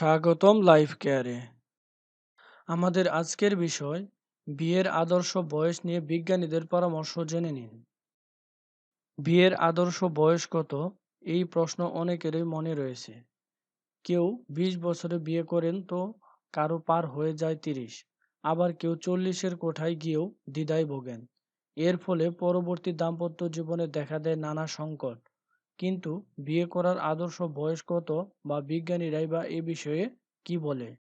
স্বাগতম লাইফ কেয়ারে। আমাদের আজকের বিষয়, বিয়ের আদর্শ বয়স নিয়ে বিজ্ঞানীদের পরামর্শ জেনে নিন। বিয়ের আদর্শ বয়স কত? এই প্রশ্ন অনেকেরই মনে রয়েছে। কেউ ২০ বছরে বিয়ে করেন তো কারও পার হয়ে যায় তিরিশ, আবার কেউ চল্লিশের কোঠায় গিয়েও দ্বিধায় ভোগেন। এর ফলে পরবর্তী দাম্পত্য জীবনে দেখা দেয় নানা সংকট। কিন্তু বিয়ে করার আদর্শ বয়স কত বা বিজ্ঞানীরাই বা এ বিষয়ে কি বলে?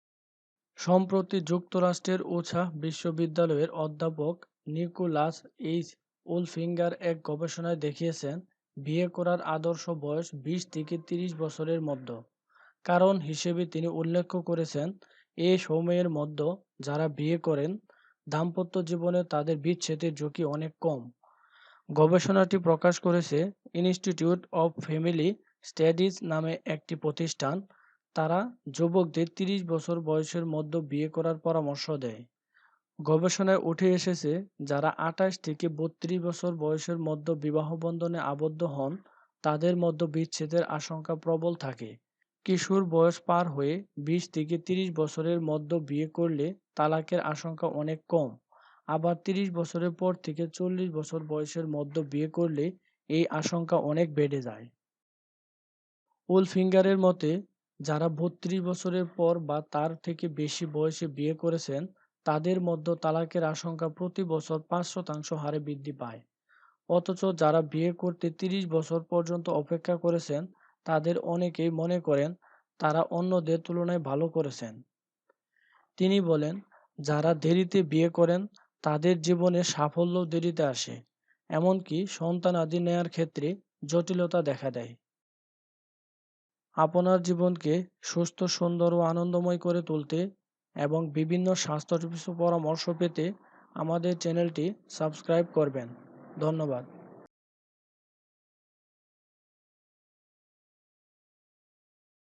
সম্প্রতি যুক্তরাষ্ট্রের ওছা বিশ্ববিদ্যালয়ের অধ্যাপক নিকোলাস এইচ. উলফিঙ্গার এক গবেষণায় দেখিয়েছেন, বিয়ে করার আদর্শ বয়স বিশ থেকে তিরিশ বছরের মধ্য। কারণ হিসেবে তিনি উল্লেখ করেছেন, এ সময়ের মধ্যে যারা বিয়ে করেন, দাম্পত্য জীবনে তাদের বিচ্ছেদের ঝুঁকি অনেক কম। গবেষণাটি প্রকাশ করেছে ইনস্টিটিউট অব ফ্যামিলি স্টাডিজ নামে একটি প্রতিষ্ঠান। তারা যুবকদের তিরিশ বছর বয়সের মধ্যে বিয়ে করার পরামর্শ দেয়। গবেষণায় উঠে এসেছে, যারা আঠাশ থেকে বত্রিশ বছর বয়সের মধ্যে বিবাহ বন্ধনে আবদ্ধ হন, তাদের মধ্যে বিচ্ছেদের আশঙ্কা প্রবল থাকে। কিশোর বয়স পার হয়ে বিশ থেকে তিরিশ বছরের মধ্যে বিয়ে করলে তালাকের আশঙ্কা অনেক কম। আবার তিরিশ বছরের পর থেকে চল্লিশ বছর বয়সের মধ্যে বিয়ে করলে এই আশঙ্কা অনেক বেড়ে যায়। উলফিঙ্গারের মতে, যারা বত্রিশ বছরের পর বা তার থেকে বেশি বয়সে বিয়ে করেছেন, তাদের মধ্যে তালাকের আশঙ্কা প্রতি বছর পাঁচ শতাংশ হারে বৃদ্ধি পায়। অথচ যারা বিয়ে করতে তিরিশ বছর পর্যন্ত অপেক্ষা করেছেন, তাদের অনেকেই মনে করেন তারা অন্যদের তুলনায় ভালো করেছেন। তিনি বলেন, যারা দেরিতে বিয়ে করেন তাদের জীবনে সাফল্য দেরিতে আসে, এমনকি সন্তান সন্তানাদি নেয়ার ক্ষেত্রে জটিলতা দেখা দেয়। আপনার জীবনকে সুস্থ, সুন্দর ও আনন্দময় করে তুলতে এবং বিভিন্ন স্বাস্থ্য পরামর্শ পেতে আমাদের চ্যানেলটি সাবস্ক্রাইব করবেন। ধন্যবাদ।